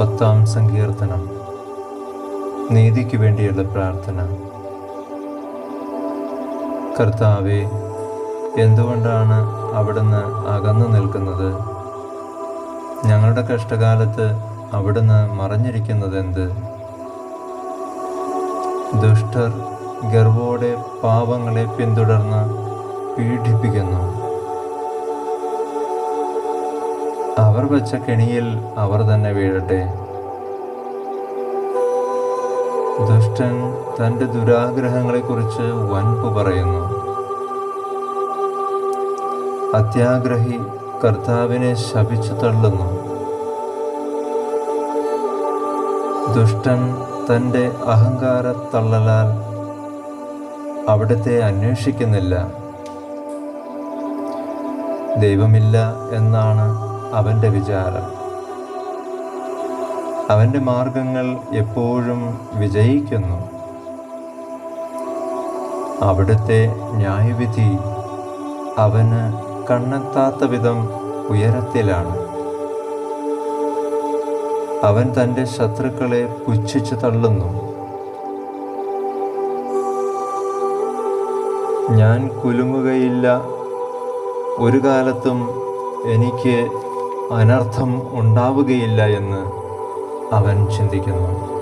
പത്താം സങ്കീർത്തനം. നീതിക്ക് വേണ്ടിയുള്ള പ്രാർത്ഥന. കർത്താവെ എന്തുകൊണ്ടാണ് അവിടുന്ന് അകന്നു നിൽക്കുന്നത്? ഞങ്ങളുടെ കഷ്ടകാലത്ത് അവിടുന്ന് മറഞ്ഞിരിക്കുന്നത് എന്ത് ദുഷ്ടർ ഗർവോടെ പാപങ്ങളെ പിന്തുടർന്ന് പീഡിപ്പിക്കുന്നു. അവർ വെച്ച കെണിയിൽ അവർ തന്നെ വീഴട്ടെ. ദുഷ്ടൻ തന്റെ ദുരാഗ്രഹങ്ങളെക്കുറിച്ച് വൻപ് പറയുന്നു. അത്യാഗ്രഹി കർത്താവിനെ ശപിച്ചു തള്ളുന്നു. ദുഷ്ടൻ തന്റെ അഹങ്കാര തള്ളലാൽ അവിടുത്തെ അന്വേഷിക്കുന്നില്ല. ദൈവമില്ല എന്നാണ് അവന്റെ വിചാരം. അവന്റെ മാർഗങ്ങൾ എപ്പോഴും വിജയിക്കുന്നു. അവിടുത്തെ ന്യായവിധി അവന് കണ്ണെത്താത്ത വിധം ഉയരത്തിലാണ്. അവൻ തന്റെ ശത്രുക്കളെ പുച്ഛിച്ചു തള്ളുന്നു. ഞാൻ കുലുങ്ങുകയില്ല. ഒരു കാലത്തും എനിക്ക് അനർത്ഥം ഉണ്ടാവുകയില്ല എന്ന് അവൻ ചിന്തിക്കുന്നു.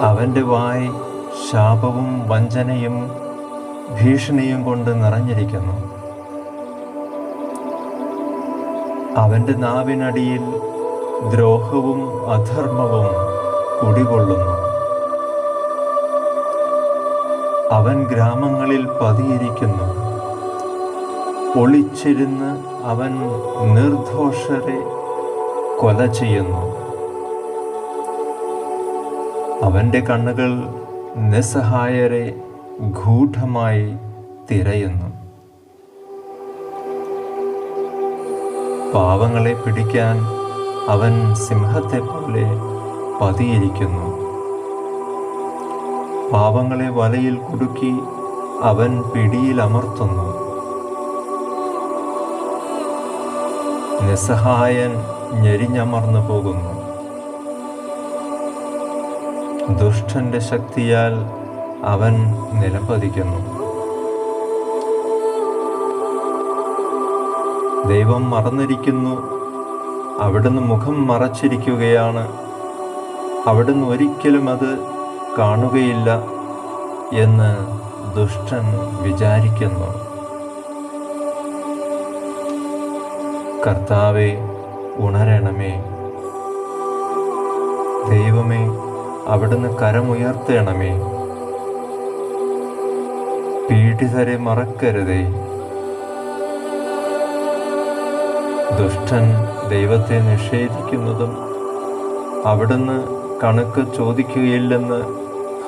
അവന്റെ വായ് ശാപവും വഞ്ചനയും ഭീഷണിയും കൊണ്ട് നിറഞ്ഞിരിക്കുന്നു. അവന്റെ നാവിനടിയിൽ ദ്രോഹവും അധർമ്മവും കുടികൊള്ളുന്നു. അവൻ ഗ്രാമങ്ങളിൽ പതിയിരിക്കുന്നു. ഒളിച്ചിരുന്ന് അവൻ നിർദോഷരെ കൊല ചെയ്യുന്നു. അവന്റെ കണ്ണുകൾ നിസ്സഹായരെ ഗൂഢമായി തിരയുന്നു. പാവങ്ങളെ പിടിക്കാൻ അവൻ സിംഹത്തെ പോലെ പതിയിരിക്കുന്നു. പാവങ്ങളെ വലയിൽ കുടുക്കി അവൻ പിടിയിൽ നിസ്സഹായൻ ഞെരിഞ്ഞമർന്നു പോകുന്നു. ദുഷ്ടന്റെ ശക്തിയാൽ അവൻ നിലംപതിക്കുന്നു. ദൈവം മറന്നിരിക്കുന്നു. അവിടുന്ന് മുഖം മറച്ചിരിക്കുകയാണ്. അവിടുന്ന് ഒരിക്കലും അത് കാണുകയില്ല എന്ന് ദുഷ്ടൻ വിചാരിക്കുന്നു. കർത്താവെ ഉണരണമേ. ദൈവമേ അവിടുന്ന് കരമുയർത്തണമേ. പീഡിതരെ മറക്കരുതേ. ദുഷ്ടൻ ദൈവത്തെ നിഷേധിക്കുന്നതും അവിടുന്ന് കണക്ക് ചോദിക്കുകയില്ലെന്ന്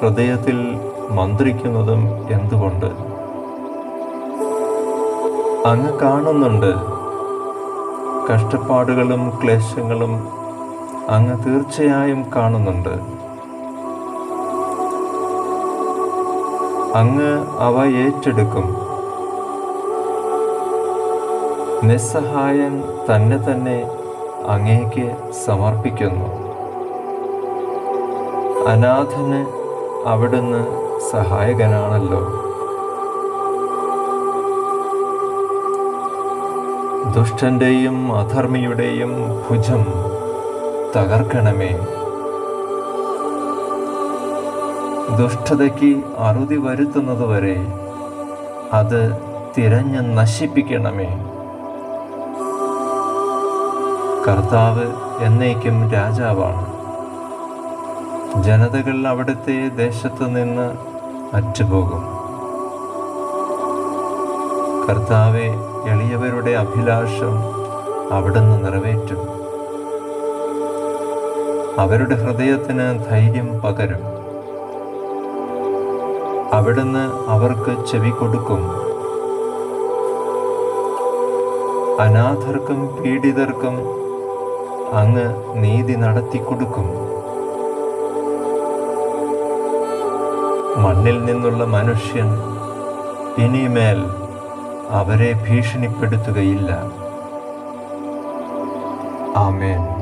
ഹൃദയത്തിൽ മന്ത്രിക്കുന്നതും എന്തുകൊണ്ട്? അങ്ങ് കാണുന്നുണ്ട്. കഷ്ടപ്പാടുകളും ക്ലേശങ്ങളും അങ്ങ് തീർച്ചയായും കാണുന്നുണ്ട്. അങ്ങ് അവ ഏറ്റെടുക്കും. നിസ്സഹായൻ തന്നെ തന്നെ അങ്ങേക്ക് സമർപ്പിക്കുന്നു. അനാഥന് അവിടുന്ന് സഹായകനാണല്ലോ. ദുഷ്ടന്റെയും അധർമ്മിയുടെയും ഭുജം തകർക്കണമേ. ദുഷ്ടതയ്ക്ക് അറുതി വരുത്തുന്നതുവരെ അത് തിരഞ്ഞ് നശിപ്പിക്കണമേ. കർത്താവ് എന്നേക്കും രാജാവാണ്. ജനതകൾ അവിടുത്തെ ദേശത്ത് നിന്ന് അറ്റുപോകും. കർത്താവെ എളിയവരുടെ അഭിലാഷം അവിടുന്ന് നിറവേറ്റും. അവരുടെ ഹൃദയത്തിന് ധൈര്യം പകരും. അവിടുന്ന് അവർക്ക് ചെവി കൊടുക്കും. അനാഥർക്കും പീഡിതർക്കും അങ്ങ് നീതി നടത്തിക്കൊടുക്കും മണ്ണിൽ നിന്നുള്ള മനുഷ്യൻ ഇനിമേൽ അവരെ ഭീഷണിപ്പെടുത്തുകയില്ല. ആമേൻ.